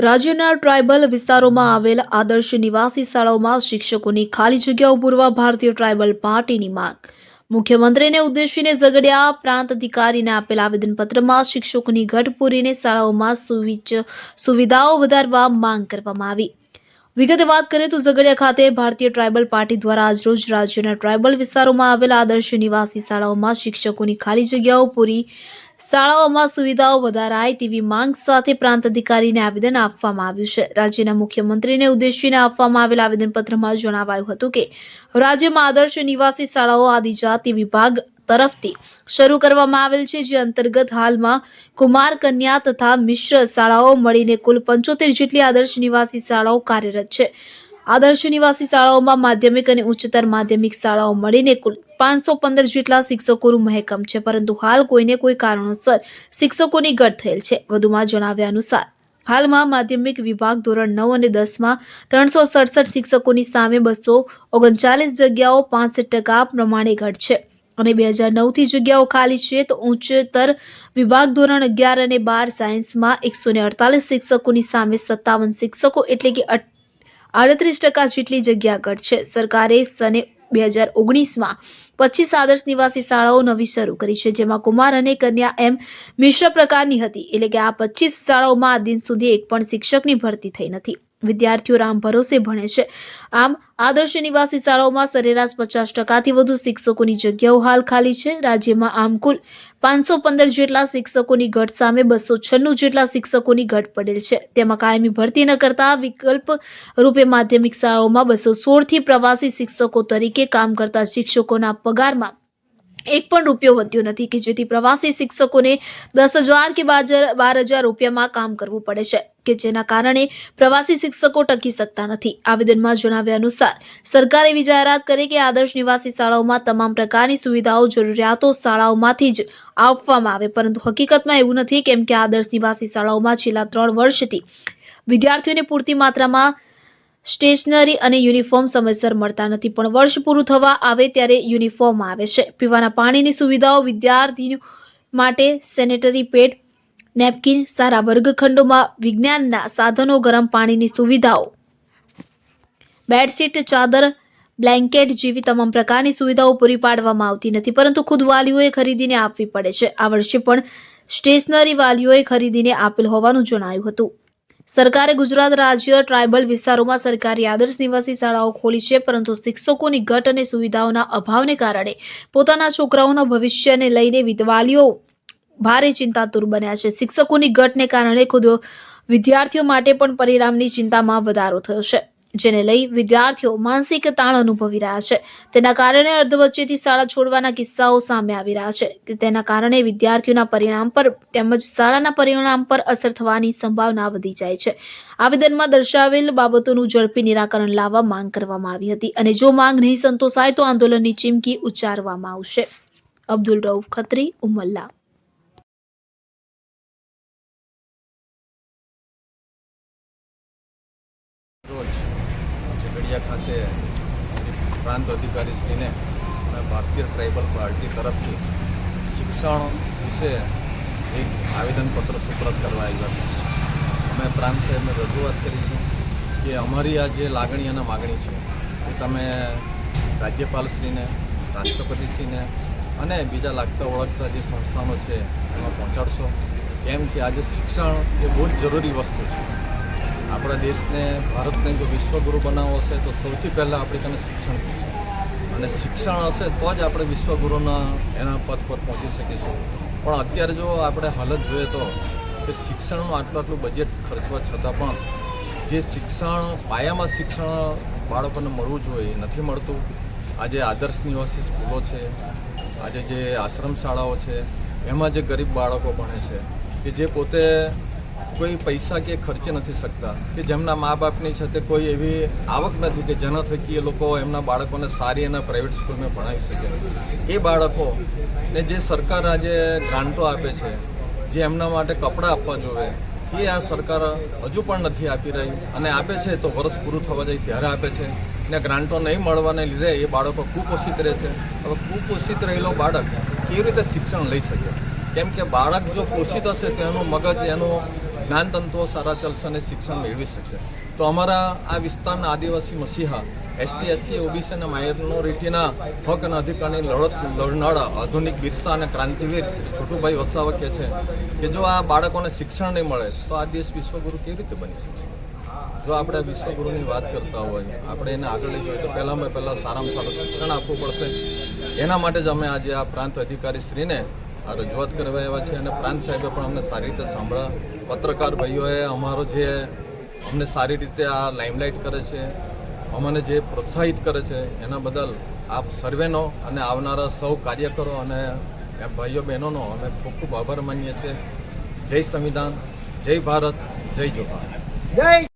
રાજ્યના ટ્રાયબલ વિસ્તારોમાં આવેલ આદર્શ નિવાસી શાળાઓમાં શિક્ષકોની ખાલી જગ્યાઓ પૂરવા ભારતીય ટ્રાયબલ પાર્ટીની માંગ. મુખ્યમંત્રીને ઉદ્દેશીને ઝઘડિયા પ્રાંત અધિકારીને આપેલા આવેદનપત્રમાં શિક્ષકોની ઘટ પૂરીને શાળાઓમાં સુવિચ, સુવિધાઓ વધારવા માંગ કરવામાં આવી. વિગતે વાત કરીએ તો ઝઘડિયા ખાતે ભારતીય ટ્રાયબલ પાર્ટી દ્વારા આજરોજ રાજ્યના ટ્રાયબલ વિસ્તારોમાં આવેલા આદર્શ નિવાસી શાળાઓમાં શિક્ષકોની ખાલી જગ્યાઓ પૂરી શાળાઓમાં સુવિધાઓ વધારાય તેવી માંગ સાથે પ્રાંત અધિકારીને આવેદન આપવામાં આવ્યું છે. રાજ્યના મુખ્યમંત્રીને ઉદ્દેશીને આપવામાં આવેલા આવેદનપત્રમાં જણાવાયું હતું કે, રાજ્યમાં આદર્શ નિવાસી શાળાઓ આદિજાતિ વિભાગ તરફથી શરૂ કરવામાં આવેલ છે, જે અંતર્ગત હાલમાં કુમાર કન્યા તથા મિશ્ર શાળાઓ મળીને કુલ પંચોતેર જેટલી આદર્શ નિવાસી શાળાઓ કાર્યરત છે. આદર્શ નિવાસી શાળાઓમાં માધ્યમિક અને ઉચ્ચતર માધ્યમિક શાળાઓ મળીને કુલ પાંચસો પંદર જેટલા શિક્ષકોનું મહેકમ છે, પરંતુ હાલ કોઈને કોઈ કારણોસર શિક્ષકોની ઘટ થયેલ છે, વધુમાં જણાવ્યા અનુસાર, હાલમાં માધ્યમિક વિભાગ ધોરણ નવ અને દસમાં ત્રણસો સડસઠ શિક્ષકોની સામે બસો ઓગણચાલીસ જગ્યાઓ પાંસઠ ટકા પ્રમાણે ઘટ છે અને બે હજાર નવથી જગ્યાઓ ખાલી છે, તો ઉચ્ચતર વિભાગ ધોરણ અગિયાર અને બાર સાયન્સમાં એકસો ને અડતાલીસ શિક્ષકોની સામે સત્તાવન શિક્ષકો એટલે કે આડત્રીસ ટકા જેટલી જગ્યા ઘટ છે. સરકારે સને બે હજાર ઓગણીસમાં પચીસ આદર્શ નિવાસી શાળાઓ નવી શરૂ કરી છે, જેમાં કુમાર અને કન્યા એમ મિશ્ર પ્રકારની હતી. એટલે કે આ પચીસ શાળાઓમાં આ દિન સુધી એક પણ શિક્ષકની ભરતી થઈ નથી. વિદ્યાર્થીઓ રામ ભરોસે ભણે છે. આમ, આદર્શ નિવાસી શાળાઓમાં સરેરાશ પચાસ ટકાથી વધુ શિક્ષકોની જગ્યાઓ હાલ ખાલી છે. રાજ્યમાં આમ કુલ પાંચસો પંદર જેટલા શિક્ષકોની ઘટ સામે બસો છન્નું જેટલા શિક્ષકોની ઘટ પડેલ છે. તેમાં કાયમી ભરતી ન કરતા વિકલ્પ રૂપે માધ્યમિક શાળાઓમાં બસો સોળથી પ્રવાસી શિક્ષકો તરીકે કામ કરતા શિક્ષકોના પગારમાં એક પણ રૂપિયો વધ્યો નથી કે જેથી પ્રવાસી શિક્ષકોને દસ હજાર કે બાર હજાર- રૂપિયામાં કામ કરવું પડે છે, કે જેના કારણે પ્રવાસી શિક્ષકો ટકી શકતા નથી. આવેદનમાં જણાવ્યા અનુસાર, સરકારે એવી જાહેરાત કરી કે આદર્શ નિવાસી શાળાઓમાં તમામ પ્રકારની સુવિધાઓ, જરૂરિયાતો શાળાઓમાંથી જ આપવામાં આવે, પરંતુ હકીકતમાં એવું નથી કેમ કે આદર્શ નિવાસી શાળાઓમાં છેલ્લા ત્રણ વર્ષથી વિદ્યાર્થીઓને પૂરતી માત્રામાં સ્ટેશનરી અને યુનિફોર્મ સમયસર મળતા નથી, પણ વર્ષ પૂરું થવા આવે ત્યારે યુનિફોર્મ આવે છે. પીવાના પાણીની સુવિધાઓ વિદ્યાર્થીઓ માટે સેનેટરી પેડ, નેપકિન, સારા વર્ગખંડોમાં વિજ્ઞાનના સાધનો, ગરમ પાણીની સુવિધાઓ, બેડશીટ, ચાદર, બ્લેન્કેટ જેવી તમામ પ્રકારની સુવિધાઓ પૂરી પાડવામાં આવતી નથી, પરંતુ ખુદ વાલીઓએ ખરીદીને આપવી પડે છે. આ વર્ષે પણ સ્ટેશનરી વાલીઓએ ખરીદીને આપેલ હોવાનું જણાયું હતું. સરકારે ગુજરાત રાજ્ય ટ્રાયબલ વિસ્તારોમાં સરકારી આદર્શ નિવાસી શાળાઓ ખોલી છે, પરંતુ શિક્ષકોની ઘટ અને સુવિધાઓના અભાવને કારણે પોતાના છોકરાઓના ભવિષ્યને લઈને વિદ્વાલીઓ ભારે ચિંતાતુર બન્યા છે. શિક્ષકોની ઘટને કારણે ખુદ વિદ્યાર્થીઓ માટે પણ પરિણામની ચિંતામાં વધારો થયો છે. જેને લઈ વિદ્યાર્થીઓ માનસિક તાણ અનુભવી રહ્યા છે. તેના કારણે અર્ધ વચ્ચેથી શાળા છોડવાના કિસ્સાઓ સામે આવી રહ્યા છે. તેના કારણે વિદ્યાર્થીઓના પરિણામ પર તેમજ શાળાના પરિણામ પર અસર થવાની સંભાવના વધી જાય છે. આવેદનમાં દર્શાવેલ બાબતોનું ઝડપી નિરાકરણ લાવવા માંગ કરવામાં આવી હતી અને જો માંગ નહીં સંતોષાય તો આંદોલનની ચીમકી ઉચ્ચારવામાં આવશે. અબ્દુલ રઉફ ખત્રી, ઉમલ્લા. રોજ ઝઘડિયા ખાતે પ્રાંત અધિકારીશ્રીને અને ભારતીય ટ્રાઇબલ પાર્ટી તરફથી શિક્ષણ વિશે એક આવેદનપત્ર સુપ્રત કરવા આવ્યા છે. અમે પ્રાંત સાહેબને રજૂઆત કરી છે કે અમારી આ જે લાગણી અને માગણી છે એ તમે રાજ્યપાલશ્રીને, રાષ્ટ્રપતિશ્રીને અને બીજા લાગતા ઓળખતા જે સંસ્થાનો છે એમાં પહોંચાડશો. કેમ કે આજે શિક્ષણ એ બહુ જ જરૂરી વસ્તુ છે. આપણા દેશને, ભારતને જો વિશ્વગુરુ બનાવવો હશે, તો સૌથી પહેલાં આપણે તેને શિક્ષણ અને શિક્ષણ હશે તો જ આપણે વિશ્વગુરુના એના પદ પર પહોંચી શકીશું. પણ અત્યારે જો આપણે હાલત જોઈએ તો, કે શિક્ષણનું આટલું આટલું બજેટ ખર્ચવા છતાં પણ, જે શિક્ષણ, પાયામાં શિક્ષણ બાળકોને મળવું જોઈએ, નથી મળતું. આજે આદર્શ નિવાસી સ્કૂલો છે, આજે જે આશ્રમ શાળાઓ છે, એમાં જે ગરીબ બાળકો ભણે છે, કે જે પોતે કોઈ પૈસા કે ખર્ચી નથી શકતા, કે જેમના મા બાપની છે તે કોઈ એવી આવક નથી કે જેના થકી એ લોકો એમના બાળકોને સારી અને પ્રાઇવેટ સ્કૂલમાં ભણાવી શકે. એ બાળકોને જે સરકાર આજે ગ્રાન્ટો આપે છે, જે એમના માટે કપડાં આપવા જોવે, એ આ સરકાર હજુ પણ નથી આપી રહી અને આપે છે તો વર્ષ પૂરું થવા જાય ત્યારે આપે છે. ને ગ્રાન્ટો નહીં મળવાને લીધે એ બાળકો કુપોષિત રહે છે. હવે કુપોષિત રહેલો બાળક કેવી રીતે શિક્ષણ લઈ શકે? કેમ કે બાળક જો પોષિત હશે તો એનું મગજ, એનું જ્ઞાન તંતુઓ સારા ચલશે અને શિક્ષણ મેળવી શકશે. તો અમારા આ વિસ્તારના આદિવાસી મસીહા, એસટી, એસસી, ઓબીસી અને માઇનોરિટીના હક અને અધિકારની લડત લડનારા આધુનિક બિરસા અને ક્રાંતિવીર છોટુભાઈ વસાવા કહે છે કે જો આ બાળકોને શિક્ષણ નહીં મળે, તો આ દેશ વિશ્વગુરુ કેવી રીતે બની શકશે જો આપણે વિશ્વગુરુની વાત કરતા હોય, આપણે એને આગળ લઈ જોઈએ, તો પહેલાંમાં પહેલાં સારામાં સારું શિક્ષણ આપવું પડશે. એના માટે જ અમે આજે આ પ્રાંત અધિકારી શ્રીને રજૂઆત કરવા આવ્યા છે અને પ્રાંત સાહેબે પણ અમને સારી રીતે સાંભળ્યા. પત્રકાર ભાઈઓએ અમારો જે અમને સારી રીતે આ લાઇમલાઇટ કરે છે, અમને જે પ્રોત્સાહિત કરે છે, એના બદલ આપ સર્વેનો અને આવનારા સૌ કાર્યકરો અને ભાઈઓ બહેનોનો અમે ખૂબ ખૂબ આભાર માનીએ છીએ. જય સંવિધાન, જય ભારત, જય જોહાર